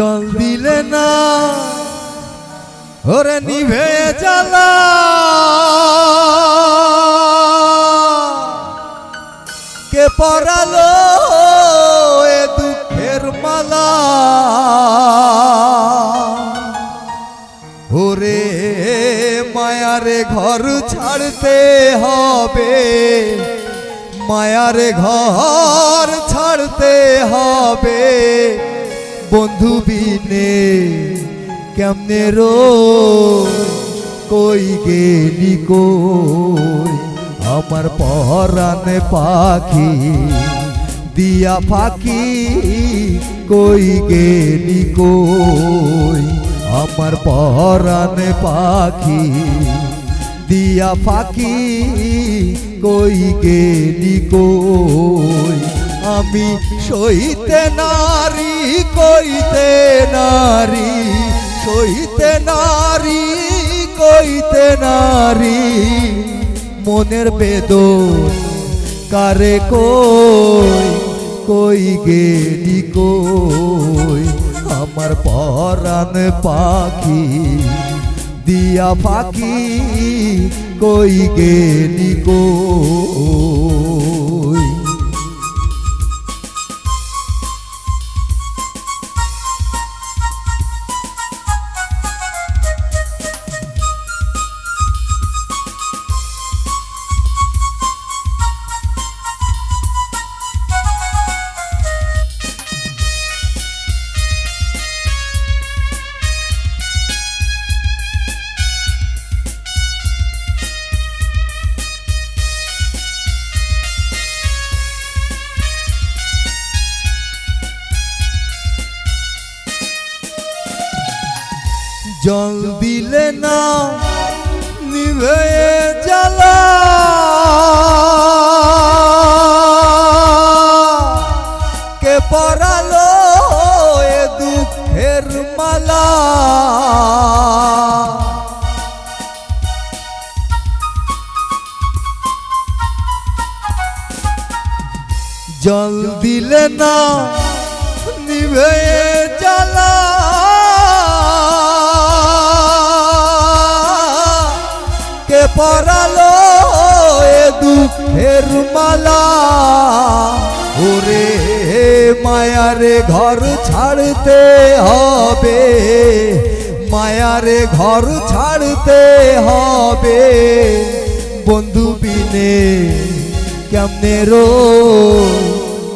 জল দিলে না। ওরে নিভে জ্বালা। কে পরালো এ দুঃখের মালা? ওরে মায়ারে ঘর ছাড়তে হবে। মায়ারে ঘর ছাড়তে হবে। বন্ধু বিনে কেমনে রো? কই গেলি কই? আমার পরানে পাখি দিয়া ফাঁকি, কই গেলি কই? আমার পরানে পাখি দিয়া ফাঁকি, কই গেলি কই? আমি সইতে নারী, কইতে নারী, সইতে নারী, কইতে নারী। মনের বেদন কারে কই কই গেলি কই আমার পরাণ পাখি দিয়া পাখি কই গেলি কই জল দিলে না নিভে জ্বালা। কে পরালো এ দুঃখের মালা? জল দিলে না নিভে পরালো এ দুঃখের মালা। ওরে মায়ারে ঘর ছাড়তে হবে, মায়ারে ঘর ছাড়তে হবে। বন্ধু বিনে কেমনে রো?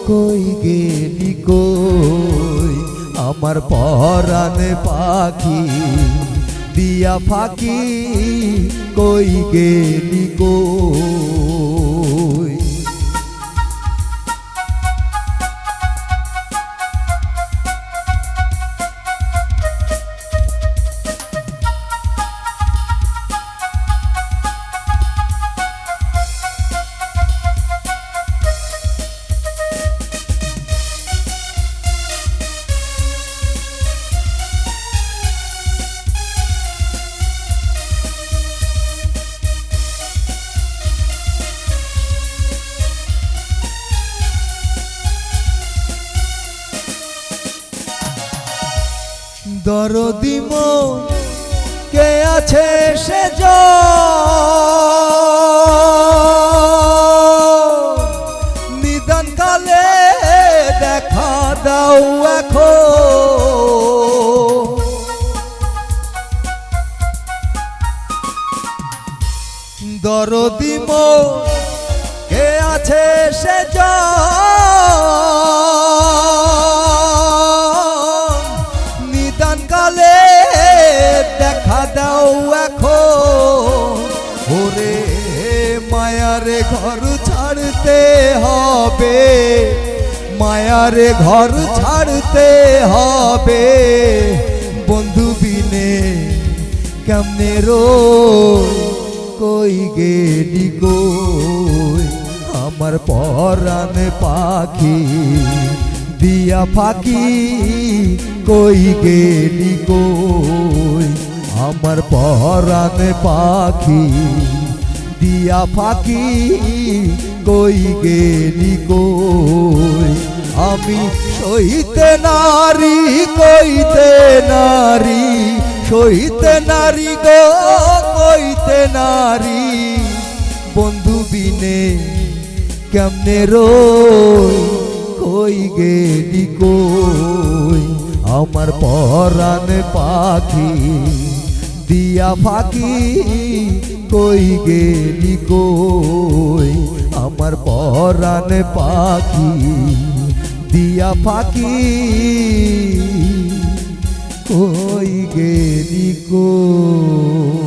কই গেলি কই আমার পরানে পাখি? দিয়া ফাঁকি কই গেলি কই দরদিম কে আছে সে নিদান কালে দেখা দাও এখন। দরদিম কে আছে সে নিদান ঘর ছাড়তে হবে, মায়ারে ঘর ছাড়তে হবে। বন্ধু বিনে কেমনে রো? কই গেলি কই আমার পরাণ পাখি দিয়া ফাঁকি, কই গেলি কই আমার পরাণ পাখি দিয়া ফাঁকি কই গেলি কই? আমি সইতে নারী, কইতে নারী সইতে নারী গো, কইতে নারী। বন্ধু বিনে কেমনে রই? কই গেলি কই? আমার পরাণ পাখি দিয়া ফাঁকি কই গেলি কই? আমার পরাণ পাখি দিয়া পাখি কই গেলি কই?